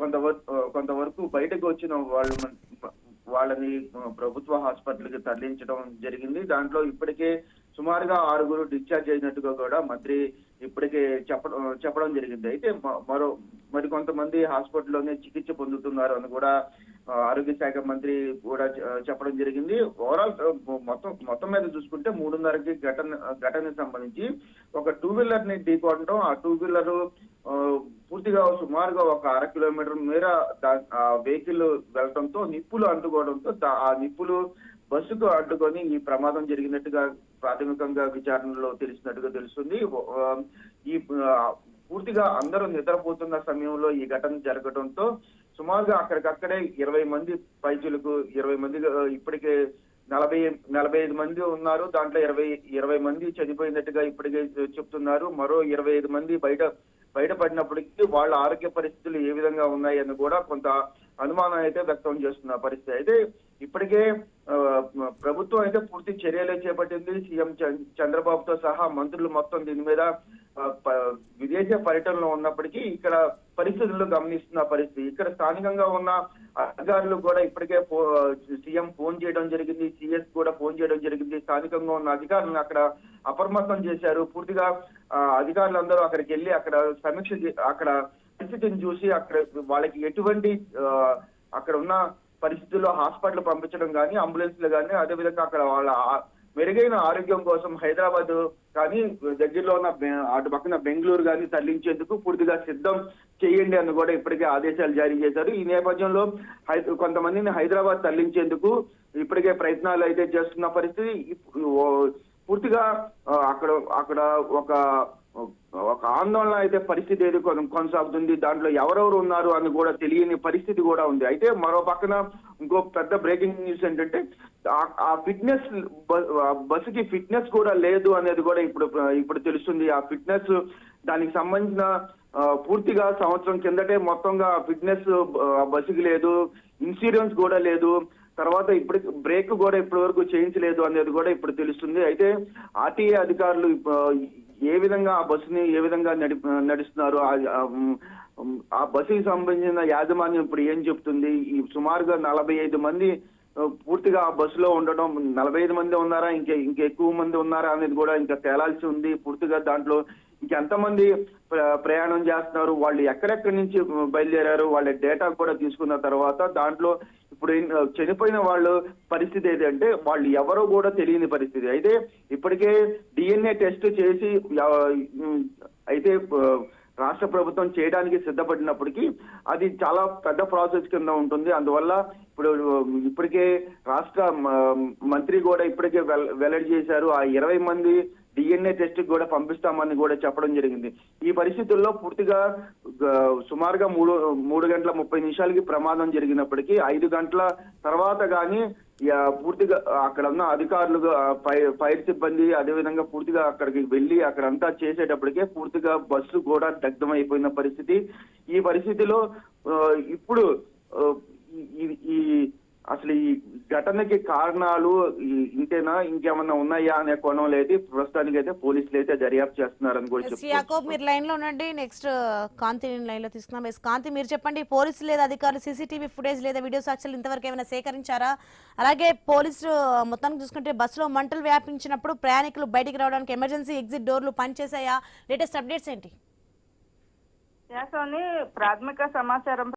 కొంతవరకు కొంతవరకు బయటకు వచ్చిన వాళ్ళు వాళ్ళని ప్రభుత్వ హాస్పిటల్కి తరలించడం జరిగింది. దాంట్లో ఇప్పటికే సుమారుగా ఆరుగురు డిశ్చార్జ్ అయినట్టుగా కూడా మంత్రి ఇప్పటికే చెప్పడం చెప్పడం జరిగింది. అయితే మరో మరి కొంతమంది హాస్పిటల్లోనే చికిత్స పొందుతున్నారు అని కూడా ఆరోగ్య శాఖ మంత్రి కూడా చెప్పడం జరిగింది. ఓవరాల్ మొత్తం మొత్తం మీద చూసుకుంటే మూడున్నరకి ఘటన ఘటనకి సంబంధించి ఒక టూ వీలర్ని ఢీకొనడం ఆ టూ వీలర్ పూర్తిగా సుమారుగా ఒక అర కిలోమీటర్ మేర ఆ వెహికల్ వెళ్ళడంతో నిప్పులు అంటుకోవడంతో ఆ నిప్పులు బస్సుకు అడ్డుకొని ఈ ప్రమాదం జరిగినట్టుగా ప్రాథమికంగా విచారణలో తెలిసినట్టుగా తెలుస్తుంది. ఈ పూర్తిగా అందరూ నిద్రపోతున్న సమయంలో ఈ ఘటన జరగడంతో సుమారుగా అక్కడికక్కడే ఇరవై మంది పైచులకు ఇరవై మంది ఇప్పటికే నలభై నలభై ఐదు మంది ఉన్నారు. దాంట్లో ఇరవై ఇరవై మంది చనిపోయినట్టుగా ఇప్పటికే చెప్తున్నారు. మరో ఇరవై ఐదు మంది బయట బయటపడినప్పటికీ వాళ్ళ ఆరోగ్య పరిస్థితులు ఏ విధంగా ఉన్నాయని కూడా కొంత అనుమానం అయితే వ్యక్తం చేస్తున్న పరిస్థితి. అయితే ఇప్పటికే ప్రభుత్వం అయితే పూర్తి చర్యలే చేపట్టింది. సీఎం చంద్రబాబుతో సహా మంత్రులు మొత్తం దీని మీద విదేశ పర్యటనలో ఉన్నప్పటికీ ఇక్కడ పరిస్థితులు గమనిస్తున్న పరిస్థితి. ఇక్కడ స్థానికంగా ఉన్న అధికారులు కూడా ఇప్పటికే సీఎం ఫోన్ చేయడం జరిగింది సిఎస్ కూడా ఫోన్ చేయడం జరిగింది. స్థానికంగా ఉన్న అధికారులను అక్కడ అప్రమత్తం చేశారు. పూర్తిగా ఆ, అధికారులందరూ అక్కడికి వెళ్ళి అక్కడ సమీక్ష చే- అక్కడ పరిస్థితిని చూసి అక్కడ వాళ్ళకి ఎటువంటి అక్కడ ఉన్న పరిస్థితుల్లో హాస్పిటల్ పంపించడం కానీ అంబులెన్స్లు కానీ అదేవిధంగా అక్కడ వాళ్ళ మెరుగైన ఆరోగ్యం కోసం హైదరాబాద్ కానీ దగ్గరలో ఉన్న బె- అటు పక్కన బెంగళూరు కానీ తరలించేందుకు పూర్తిగా సిద్ధం చేయండి అని కూడా ఇప్పటికే ఆదేశాలు జారీ చేశారు. ఈ నేపథ్యంలో హై- కొంతమందిని హైదరాబాద్ తరలించేందుకు ఇప్పటికే ప్రయత్నాలు అయితే చేస్తున్న పరిస్థితి పూర్తిగా అక్కడ అక్కడ ఒక ఒక ఆందోళన అయితే పరిస్థితి ఏది కొనసాగుతుంది దాంట్లో ఎవరెవరు ఉన్నారు అని కూడా తెలియని పరిస్థితి కూడా ఉంది. అయితే మరో పక్కన ఇంకో పెద్ద బ్రేకింగ్ న్యూస్ ఏంటంటే ఆ- ఆ ఫిట్నెస్ బస్సుకి ఫిట్నెస్ కూడా లేదు అనేది కూడా ఇప్పుడు ఇప్పుడు తెలుస్తుంది. ఆ ఫిట్నెస్ దానికి సంబంధించిన పూర్తిగా సంవత్సరం కిందటే మొత్తంగా ఫిట్నెస్ బస్సుకి లేదు ఇన్సూరెన్స్ కూడా లేదు. తర్వాత ఇప్పుడు బ్రేక్ కూడా ఇప్పటి వరకు చేయించలేదు అనేది కూడా ఇప్పుడు తెలుస్తుంది. అయితే ఆర్టీఏ అధికారులు ఏ విధంగా ఆ బస్సుని ఏ విధంగా నడి నడుస్తున్నారు? ఆ- బస్సుకి సంబంధించిన యాజమాన్యం ఇప్పుడు ఏం చెప్తుంది? ఈ సుమారుగా నలభై ఐదు మంది పూర్తిగా ఆ బస్సులో ఉండడం నలభై ఐదు మంది ఉన్నారా? ఇంకా ఇంకా ఎక్కువ మంది ఉన్నారా అనేది కూడా ఇంకా తేలాల్సి ఉంది. పూర్తిగా దాంట్లో ఇంకెంతమంది ప్ర- ప్రయాణం చేస్తున్నారు? వాళ్ళు ఎక్కడెక్కడి నుంచి బయలుదేరారు? వాళ్ళ డేటా కూడా తీసుకున్న తర్వాత దాంట్లో ఇప్పుడు చనిపోయిన వాళ్ళు పరిస్థితి ఏంటంటే వాళ్ళు ఎవరో కూడా తెలియని పరిస్థితి. అయితే ఇప్పటికే డిఎన్ఏ టెస్ట్ చేసి అయితే రాష్ట్ర ప్రభుత్వం చేయడానికి సిద్ధపడినప్పటికీ అది చాలా పెద్ద ప్రాసెస్ కింద ఉంటుంది. అందువల్ల ఇప్పుడు ఇప్పటికే రాష్ట్ర మ- మంత్రి కూడా ఇప్పటికే వెల్- వెల్లడి చేశారు. ఆ ఇరవై మంది డిఎన్ఏ టెస్ట్ కూడా పంపిస్తామని కూడా చెప్పడం జరిగింది. ఈ పరిస్థితుల్లో పూర్తిగా సుమారుగా మూడు మూడు గంటల ముప్పై నిమిషాలకి ప్రమాదం జరిగినప్పటికీ ఐదు గంటల తర్వాత కానీ పూర్తిగా అక్కడ ఉన్న అధికారులు ఫైర్ సిబ్బంది అదేవిధంగా పూర్తిగా అక్కడికి వెళ్ళి అక్కడంతా చేసేటప్పటికే పూర్తిగా బస్సు కూడా దగ్ధం అయిపోయిన పరిస్థితి. ఈ పరిస్థితిలో ఇప్పుడు ఈ- ఈ అసలు ఈ ఘటనకి కారణాలు ఇంతేనా? ఇంకేమన్నా ఉన్నాయా అనే కోణం లేదు ప్రస్తుతానికి అయితే పోలీసులు అయితే దర్యాప్తు చేస్తున్నారని కూడా యాకోబ్ మీరు లైన్లో ఉండండి. నెక్స్ట్ కాంతి లైన్లో తీసుకున్నాం ఎస్ కాంతి మీరు చెప్పండి. పోలీసులు లేదా అధికారులు సీసీటీవీ ఫుటేజ్ లేదా వీడియో సాక్ష్యాలు ఇంతవరకు ఏమైనా సేకరించారా? అలాగే పోలీసులు మొత్తానికి చూసుకుంటే బస్సులో మంటలు వ్యాపించినప్పుడు ప్రయాణికులు బయటికి రావడానికి ఎమర్జెన్సీ ఎగ్జిట్ డోర్లు పనిచేసాయా లేటెస్ట్ అప్డేట్స్ ఏంటి? యాసోని ప్రాథమిక సమాచారం